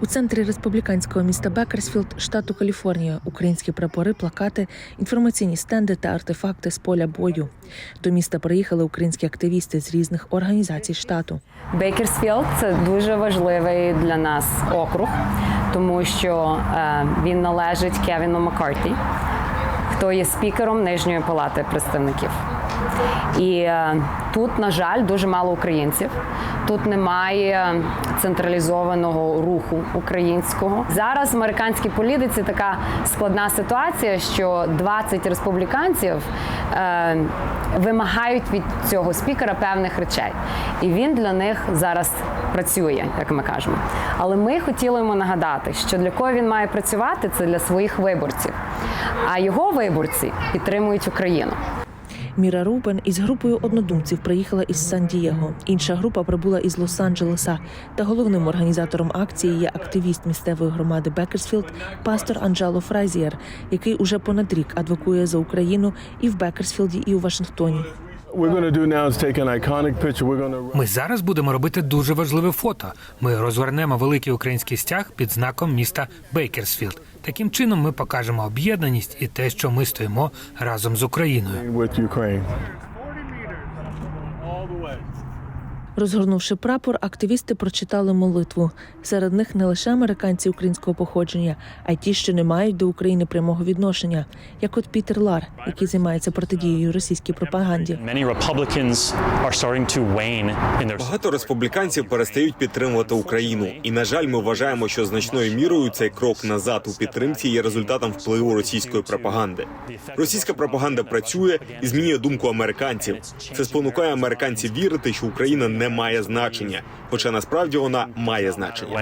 У центрі республіканського міста Бекерсфілд, штату Каліфорнія, українські прапори, плакати, інформаційні стенди та артефакти з поля бою. До міста приїхали українські активісти з різних організацій штату. Бейкерсфілд це дуже важливий для нас округ, тому що е, він належить Кевіну Маккарті, хто є спікером Нижньої палати представників. І е, тут, на жаль, дуже мало українців. Тут немає централізованого руху українського. Зараз в американській політиці така складна ситуація, що 20 республіканців е, вимагають від цього спікера певних речей, і він для них зараз працює, як ми кажемо. Але ми хотіли йому нагадати, що для кого він має працювати, це для своїх виборців. А його виборці підтримують Україну. Міра Рубен із групою однодумців приїхала із Сан-Дієго. Інша група прибула із Лос-Анджелеса. Та головним організатором акції є активіст місцевої громади Бекерсфілд, пастор Анджело Фразієр, який уже понад рік адвокує за Україну і в Бекерсфілді, і у Вашингтоні. Ми зараз будемо робити дуже важливе фото. Ми розвернемо великий український стяг під знаком міста Бейкерсфілд. Таким чином ми покажемо об'єднаність і те, що ми стоїмо разом з Україною. Розгорнувши прапор, активісти прочитали молитву. Серед них не лише американці українського походження, а й ті, що не мають до України прямого відношення, як от Пітер Лар, який займається протидією російській пропаганді. Багато республіканців перестають підтримувати Україну, і на жаль, ми вважаємо, що значною мірою цей крок назад у підтримці є результатом впливу російської пропаганди. Російська пропаганда працює і змінює думку американців. Це спонукає американців вірити, що Україна не має значення, хоча насправді вона має значення.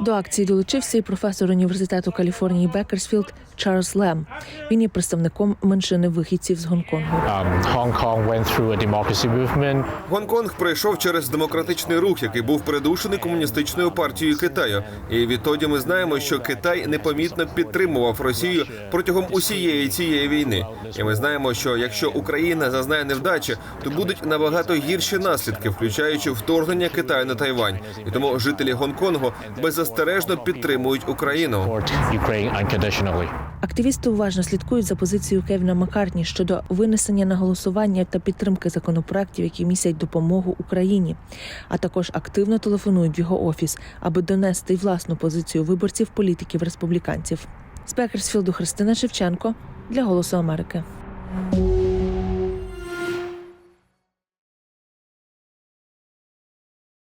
До акції долучився і професор університету Каліфорнії Бекерсфілд Чарльз Лем. Він є представником меншини вихідців з Гонконгу. um, Hong went through a democracy movement. Гонконг пройшов через демократичний рух, який був придушений комуністичною партією Китаю. І відтоді ми знаємо, що Китай непомітно підтримував Росію протягом усієї цієї війни. І ми знаємо, що якщо Україна зазнає невдачі, то будуть набагато гірші наслідки, включаючи вторгнення Китаю на Тайвань. І тому жителі Гонконгу беззастережно підтримують Україну. Активісти уважно слідкують за позицією Кевіна Маккартні щодо винесення на голосування та підтримки законопроєктів, які містять допомогу Україні, а також активно телефонують в його офіс, аби донести власну позицію виборців політиків республіканців. З Бекерсфілду Христина Шевченко для Голосу Америки.